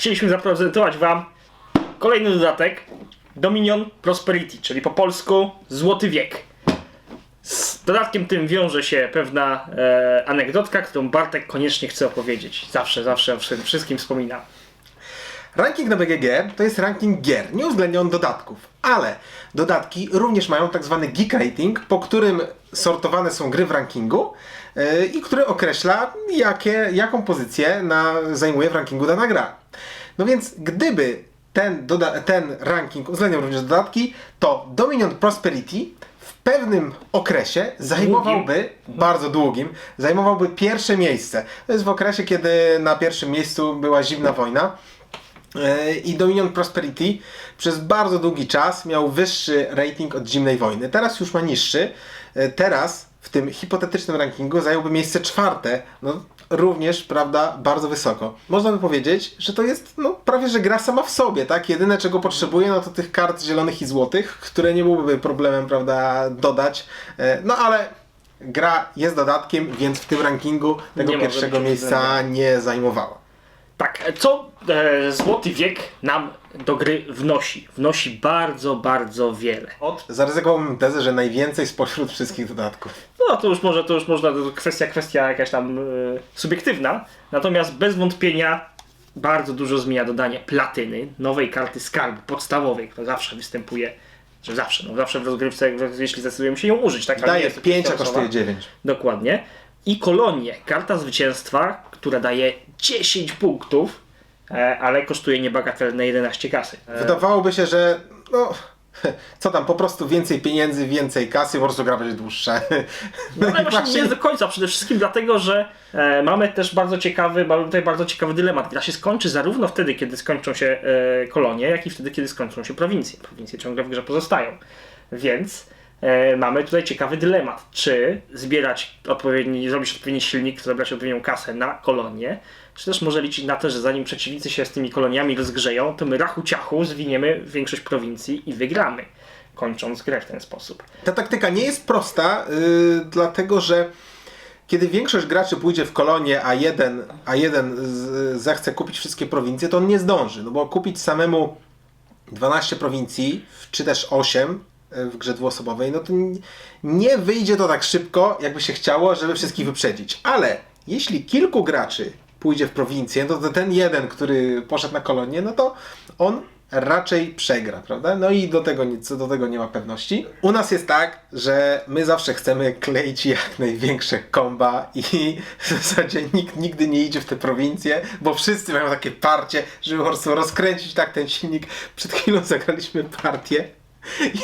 chcieliśmy zaprezentować Wam kolejny dodatek Dominion Prosperity, czyli po polsku Złoty Wiek. Z dodatkiem tym wiąże się pewna e, anegdotka, którą Bartek koniecznie chce opowiedzieć. Zawsze, zawsze wszystkim wspomina. Ranking na BGG to jest ranking gier, nie uwzględnia on dodatków, ale dodatki również mają tak zwany geek rating, po którym sortowane są gry w rankingu yy, i który określa, jakie, jaką pozycję na, zajmuje w rankingu dana gra. No więc gdyby ten, ten ranking uwzględniał również dodatki, to Dominion Prosperity w pewnym okresie zajmowałby, bardzo długim, zajmowałby pierwsze miejsce. To jest w okresie, kiedy na pierwszym miejscu była zimna wojna. E, I Dominion Prosperity przez bardzo długi czas miał wyższy rating od zimnej wojny. Teraz już ma niższy. E, Teraz w tym hipotetycznym rankingu zająłby miejsce czwarte. No, również, prawda, bardzo wysoko. Można by powiedzieć, że to jest no, prawie że gra sama w sobie, tak? Jedyne czego potrzebuje, no to tych kart zielonych i złotych, które nie byłoby problemem, prawda, dodać. E, No ale gra jest dodatkiem, więc w tym rankingu tego Nie pierwszego miejsca nie zajmowała. Tak, co e, Złoty Wiek nam do gry wnosi? Wnosi bardzo, bardzo wiele. Od Zaryzykowałbym tezę, że najwięcej spośród wszystkich dodatków. No to już może, to już można, to kwestia, kwestia jakaś tam e, subiektywna. Natomiast bez wątpienia bardzo dużo zmienia dodanie platyny, nowej karty skarbu podstawowej, która zawsze występuje, że zawsze, no zawsze w rozgrywce, jeśli zdecydujemy się ją użyć, tak? Daje jest to 5, a kosztuje osoba. 9. Dokładnie. I kolonię, karta zwycięstwa, która daje 10 punktów, e, ale kosztuje niebagatelne 11 kasy. E, Wydawałoby się, że no, co tam, po prostu więcej pieniędzy, więcej kasy, po prostu gra będzie dłuższa. No ale i właśnie nie do końca, przede wszystkim dlatego, że e, mamy też bardzo ciekawy, mamy tutaj bardzo ciekawy dylemat. Gra się skończy zarówno wtedy, kiedy skończą się e, kolonie, jak i wtedy, kiedy skończą się prowincje. Prowincje ciągle w grze pozostają. Więc mamy tutaj ciekawy dylemat. Czy zbierać odpowiedni, zrobić odpowiedni silnik, zebrać odpowiednią kasę na kolonie, czy też może liczyć na to, że zanim przeciwnicy się z tymi koloniami rozgrzeją, to my rachu ciachu zwiniemy większość prowincji i wygramy, kończąc grę w ten sposób. Ta taktyka nie jest prosta, yy, dlatego że kiedy większość graczy pójdzie w kolonię, a jeden, a jeden zechce kupić wszystkie prowincje, to on nie zdąży. No bo kupić samemu 12 prowincji, czy też 8 w grze dwuosobowej, no to nie wyjdzie to tak szybko, jakby się chciało, żeby wszystkich wyprzedzić. Ale jeśli kilku graczy pójdzie w prowincję, no to ten jeden, który poszedł na kolonię, no to on raczej przegra, prawda? No i do tego, nic- do tego nie ma pewności. U nas jest tak, że my zawsze chcemy kleić jak największe komba i w zasadzie nikt nigdy nie idzie w te prowincje, bo wszyscy mają takie parcie, żeby po prostu rozkręcić tak ten silnik. Przed chwilą zagraliśmy partię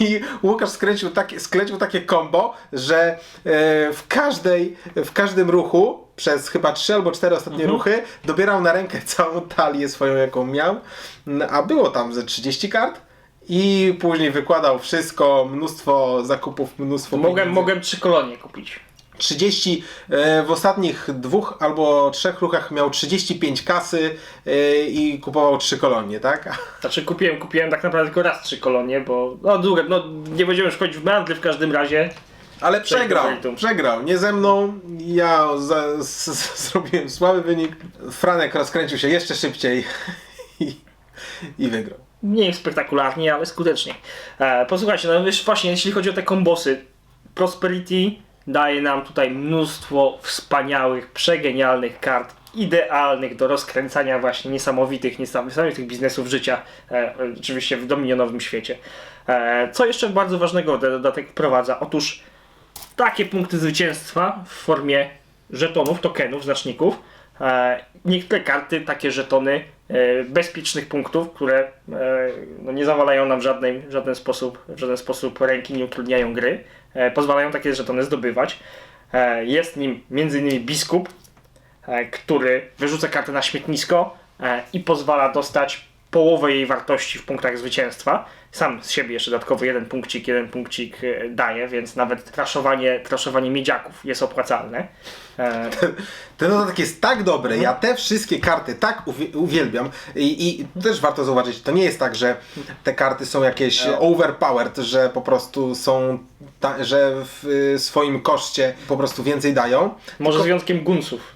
i Łukasz skręcił takie, sklecił takie kombo, że e, w, każdej, w każdym ruchu, przez chyba trzy albo cztery ostatnie ruchy, dobierał na rękę całą talię swoją, jaką miał, a było tam ze 30 kart i później wykładał wszystko, mnóstwo zakupów, mnóstwo Mogłem, pieniędzy. mogłem trzy kolonie kupić. 30 e, w ostatnich dwóch albo trzech ruchach miał 35 kasy e, i kupował trzy kolonie, tak? Znaczy kupiłem, kupiłem tak naprawdę tylko raz trzy kolonie, bo no długo, no nie będziemy już wchodzić w meandry w każdym razie. Ale przegrał, Przegrał. Nie ze mną, ja za, z, z, zrobiłem słaby wynik. Franek rozkręcił się jeszcze szybciej i, i wygrał. Nie spektakularnie, ale skutecznie. E, posłuchajcie, no wiesz, właśnie jeśli chodzi o te kombosy, Prosperity daje nam tutaj mnóstwo wspaniałych, przegenialnych kart, idealnych do rozkręcania właśnie niesamowitych, niesamowitych biznesów życia, e, oczywiście w dominionowym świecie. E, co jeszcze bardzo ważnego dodatek wprowadza? Otóż takie punkty zwycięstwa w formie żetonów, tokenów, znaczników. E, niektóre karty, takie żetony e, bezpiecznych punktów, które e, no, nie zawalają nam w, żadnej, w żaden sposób, w żaden sposób ręki, nie utrudniają gry, pozwalają takie żetony zdobywać. E, jest nim m.in. biskup, e, który wyrzuca kartę na śmietnisko e, i pozwala dostać połowę jej wartości w punktach zwycięstwa. Sam z siebie jeszcze dodatkowo jeden punkcik, jeden punkcik e, daje, więc nawet traszowanie, traszowanie miedziaków jest opłacalne. E, Ten dodatek jest tak dobry, ja te wszystkie karty tak uwi- uwielbiam i, i też warto zauważyć, to nie jest tak, że te karty są jakieś overpowered, że po prostu są, ta, że w y, swoim koszcie po prostu więcej dają. może z wyjątkiem gunsów.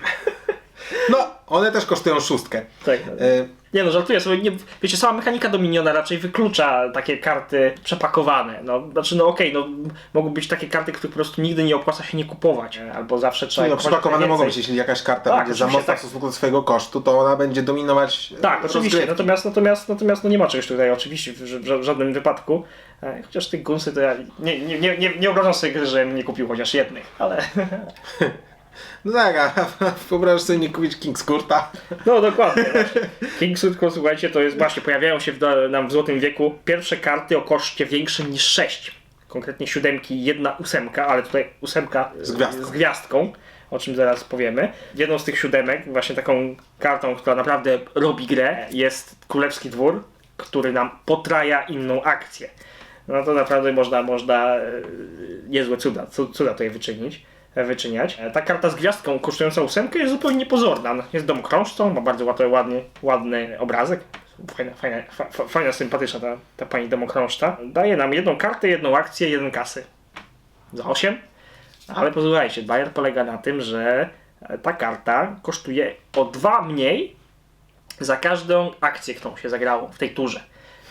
No, one też kosztują szóstkę. Tak. Y, Nie no, żartuję sobie. Nie, wiecie, sama mechanika Dominiona raczej wyklucza takie karty przepakowane. No, znaczy, no okej, no mogą być takie karty, które po prostu nigdy nie opłaca się nie kupować. e, Albo zawsze trzeba No, więcej. mogą być, jeśli jakaś karta Tak, będzie za mocna tak. w stosunku do swojego kosztu, to ona będzie dominować e, Tak, oczywiście. Natomiast, natomiast, natomiast no nie ma czegoś tutaj oczywiście w żadnym wypadku. E, Chociaż tych gunsy to ja nie, nie, nie, nie, nie obrażam sobie gry, że nie kupił chociaż jednych, ale No tak, a wyobrażasz sobie nie kupić Kingscourta? no dokładnie. Kingswood, słuchajcie, to jest właśnie, pojawiają się w, nam w Złotym Wieku pierwsze karty o koszcie większym niż 6. Konkretnie siódemki, jedna ósemka, ale tutaj ósemka Z gwiazdką. z gwiazdką, o czym zaraz powiemy. Jedną z tych siódemek, właśnie taką kartą, która naprawdę robi grę, jest Królewski Dwór, który nam potraja inną akcję. No to naprawdę można, można e, niezłe cuda, cu- cuda tutaj wyczynić. E, Wyczyniać. E, Ta karta z gwiazdką kosztująca ósemkę jest zupełnie niepozorna. No, Jest domkrążcą, ma bardzo ładny, ładny, ładny obrazek. Fajna, fajna, fa, fa, fajna sympatyczna ta, ta pani domokrążca. Daje nam jedną kartę, jedną akcję, jeden kasy. Za 8. Ale posłuchajcie, Bayer polega na tym, że e, ta karta kosztuje o dwa mniej za każdą akcję, którą się zagrało w tej turze.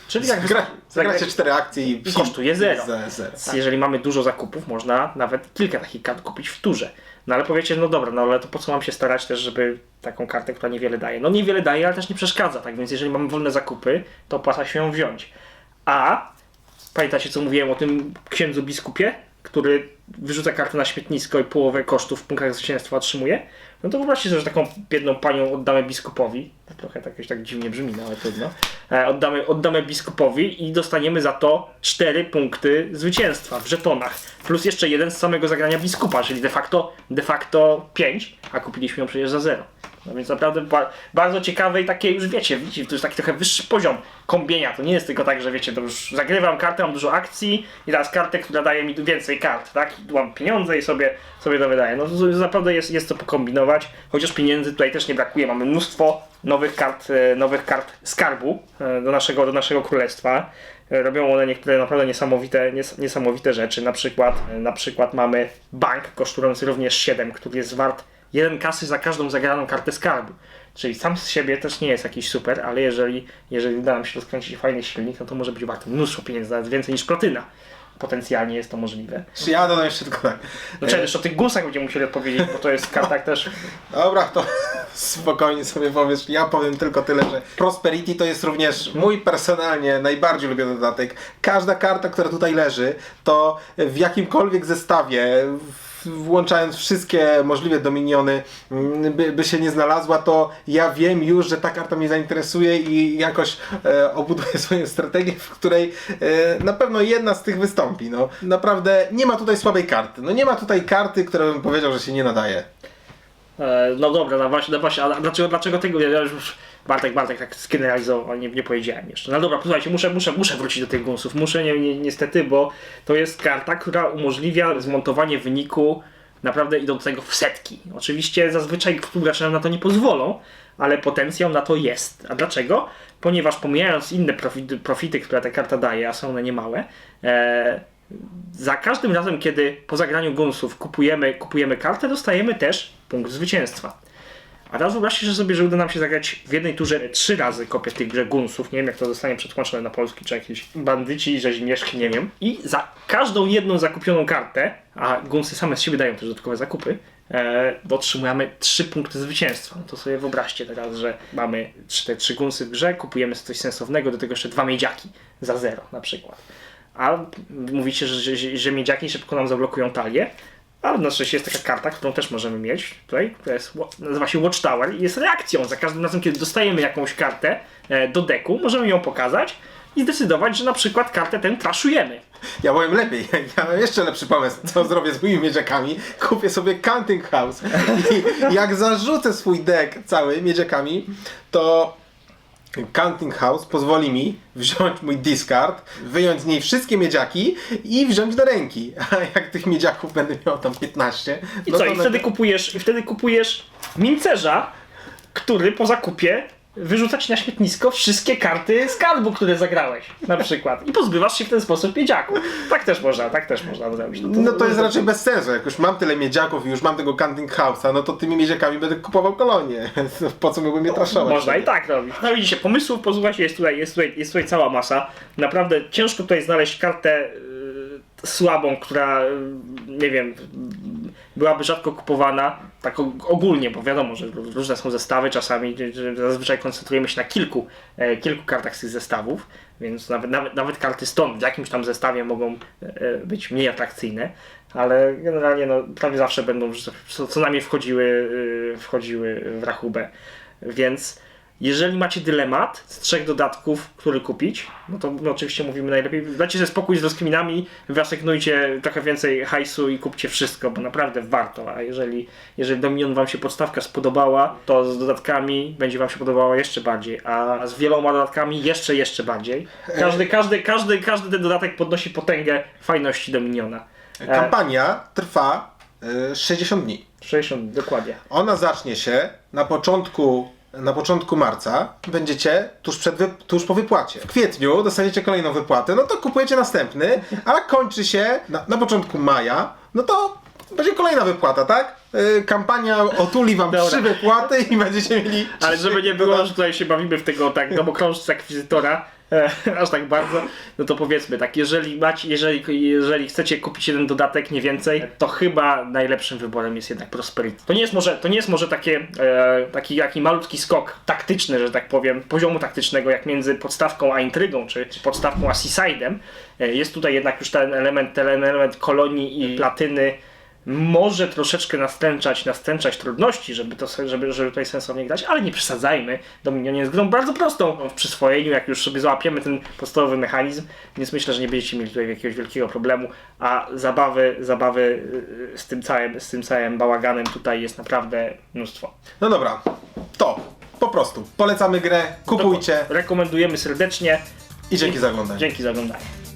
Czyli jak Gra, zagra- zagracie cztery akcje i, kosztuje zero. Za zero. Więc Jeżeli mamy dużo zakupów, można nawet kilka takich kart kupić w turze. No ale powiecie, no dobra, no ale to po co mam się starać też, żeby taką kartę, która niewiele daje? No niewiele daje, ale też nie przeszkadza, tak więc jeżeli mamy wolne zakupy, to opłaca się ją wziąć. A pamiętacie, co mówiłem o tym księdzu biskupie, który wyrzuca kartę na śmietnisko i połowę kosztów w punktach zwycięstwa otrzymuje? No to wyobraźcie sobie, że taką biedną panią oddamy biskupowi. To trochę tak, jakoś tak dziwnie brzmi, no ale trudno. E, oddamy, oddamy biskupowi i dostaniemy za to 4 punkty zwycięstwa w żetonach. Plus jeszcze jeden z samego zagrania biskupa, czyli de facto, de facto 5, a kupiliśmy ją przecież za 0. No więc naprawdę ba bardzo ciekawe i takie już wiecie, widzicie, to jest taki trochę wyższy poziom kombienia. To nie jest tylko tak, że wiecie, to już zagrywam kartę, mam dużo akcji i teraz kartę, która daje mi więcej kart, tak? I mam pieniądze i sobie, sobie to wydaję. No to naprawdę jest, jest co pokombinować, chociaż pieniędzy tutaj też nie brakuje. Mamy mnóstwo nowych kart, e, nowych kart skarbu e, do naszego, do naszego królestwa. E, Robią one niektóre naprawdę niesamowite, nies niesamowite rzeczy. Na przykład, na przykład mamy bank kosztujący również 7, który jest wart jeden kasy za każdą zagraną kartę skarbu. Czyli sam z siebie też nie jest jakiś super, ale jeżeli, jeżeli uda nam się rozkręcić fajny silnik, no to może być warty mnóstwo pieniędzy, nawet więcej niż platyna. Potencjalnie jest to możliwe. Czy ja dodam jeszcze tylko tak. No czekaj, jeszcze o tych gusach będziemy musieli odpowiedzieć, bo to jest karta też. Dobra, to spokojnie sobie powiesz. Ja powiem tylko tyle, że Prosperity to jest również mój personalnie najbardziej lubiony dodatek. Każda karta, która tutaj leży, to w jakimkolwiek zestawie, w- włączając wszystkie możliwe dominiony, mm, by, by się nie znalazła, to ja wiem już, że ta karta mnie zainteresuje i jakoś e, obuduję swoją strategię, w której e, na pewno jedna z tych wystąpi. No, naprawdę nie ma tutaj słabej karty. No nie ma tutaj karty, która bym powiedział, że się nie nadaje. E, no dobra, no właśnie, no właśnie, a dlaczego, dlaczego tego? Ja już Bartek, Bartek tak sgeneralizował, nie, nie powiedziałem jeszcze. No dobra, posłuchajcie, muszę, muszę, muszę wrócić do tych gunsów. Muszę nie, nie, niestety, bo to jest karta, która umożliwia zmontowanie wyniku naprawdę idącego w setki. Oczywiście zazwyczaj współgracze nam na to nie pozwolą, ale potencjał na to jest. A dlaczego? Ponieważ pomijając inne profity, profity które ta karta daje, a są one niemałe, e, za każdym razem, kiedy po zagraniu gunsów kupujemy, kupujemy kartę, dostajemy też punkt zwycięstwa. A teraz wyobraźcie sobie, że uda nam się zagrać w jednej turze trzy razy kopię tych grze gunsów. Nie wiem, jak to zostanie przetłumaczone na polski, czy jakieś bandyci, rzeźmieszki, nie wiem. I za każdą jedną zakupioną kartę, a gunsy same z siebie dają też dodatkowe zakupy, e, otrzymujemy trzy punkty zwycięstwa. No to sobie wyobraźcie teraz, że mamy te trzy gunsy w grze, kupujemy coś sensownego, do tego jeszcze dwa miedziaki za zero na przykład. A mówicie, że, że, że miedziaki szybko nam zablokują talię, ale na szczęście jest taka karta, którą też możemy mieć tutaj, która jest, wa- nazywa się Watchtower i jest reakcją. Za każdym razem, kiedy dostajemy jakąś kartę e, do deku, możemy ją pokazać i zdecydować, że na przykład kartę tę traszujemy. Ja powiem lepiej, ja mam jeszcze lepszy pomysł, co zrobię z moimi miedziakami. Kupię sobie Counting House i jak zarzucę swój deck cały miedziakami, to Counting House pozwoli mi wziąć mój discard, wyjąć z niej wszystkie miedziaki i wziąć do ręki. A jak tych miedziaków będę miał tam 15, I no co, to i wtedy kupujesz, i wtedy kupujesz mincerza, który po zakupie wyrzucać na śmietnisko wszystkie karty skarbu, które zagrałeś, na przykład. I pozbywasz się w ten sposób miedziaków. Tak też można, tak też można zrobić. No to jest raczej bez sensu. Jak już mam tyle miedziaków i już mam tego Canting House'a, no to tymi miedziakami będę kupował kolonie. Po co miałbym je traszować? Można i tak robić. No widzicie, pomysłów, posłuchajcie, jest tutaj, jest tutaj, jest tutaj cała masa. Naprawdę ciężko tutaj znaleźć kartę yy, słabą, która, yy, nie wiem, byłaby rzadko kupowana, tak og- ogólnie, bo wiadomo, że różne są zestawy, czasami zazwyczaj koncentrujemy się na kilku, e, kilku kartach z tych zestawów, więc nawet, nawet, nawet karty stąd w jakimś tam zestawie mogą e, być mniej atrakcyjne, ale generalnie no, prawie zawsze będą co, najmniej wchodziły, wchodziły w rachubę. Więc jeżeli macie dylemat z trzech dodatków, który kupić, no to no, oczywiście mówimy najlepiej, dajcie sobie spokój z rozkminami, wyasygnujcie trochę więcej hajsu i kupcie wszystko, bo naprawdę warto. A jeżeli, jeżeli Dominion Wam się podstawka spodobała, to z dodatkami będzie Wam się podobała jeszcze bardziej, a z wieloma dodatkami jeszcze, jeszcze bardziej. Każdy, każdy, każdy, każdy ten dodatek podnosi potęgę fajności Dominiona. E, Kampania trwa y, 60 dni. 60, dokładnie. Ona zacznie się na początku, na początku marca. Będziecie tuż, przed tuż po wypłacie. W kwietniu dostaniecie kolejną wypłatę, no to kupujecie następny, a kończy się na, na początku maja, no to będzie kolejna wypłata, tak? Y, kampania otuli wam Dobra. trzy wypłaty i będziecie mieli... Ale żeby nie było, że tutaj się bawimy w tego tak domokrążca akwizytora, e, aż tak bardzo, no to powiedzmy tak, jeżeli macie, jeżeli, jeżeli chcecie kupić jeden dodatek, nie więcej, to chyba najlepszym wyborem jest jednak Prosperity. To nie jest może, to nie jest może takie, e, taki, taki malutki skok taktyczny, że tak powiem, poziomu taktycznego, jak między podstawką a intrygą, czy, czy podstawką a seaside'em. E, jest tutaj jednak już ten element, ten element kolonii i platyny, może troszeczkę nastręczać, nastręczać trudności, żeby, to, żeby, żeby tutaj sensownie grać, ale nie przesadzajmy. Dominion jest grą bardzo prostą w przyswojeniu, jak już sobie załapiemy ten podstawowy mechanizm, więc myślę, że nie będziecie mieli tutaj jakiegoś wielkiego problemu, a zabawy, zabawy yy, z tym całym, z tym całym bałaganem tutaj jest naprawdę mnóstwo. No dobra, to po prostu polecamy grę, kupujcie Rekomendujemy serdecznie. i dzięki za oglądanie. Dzięki za oglądanie.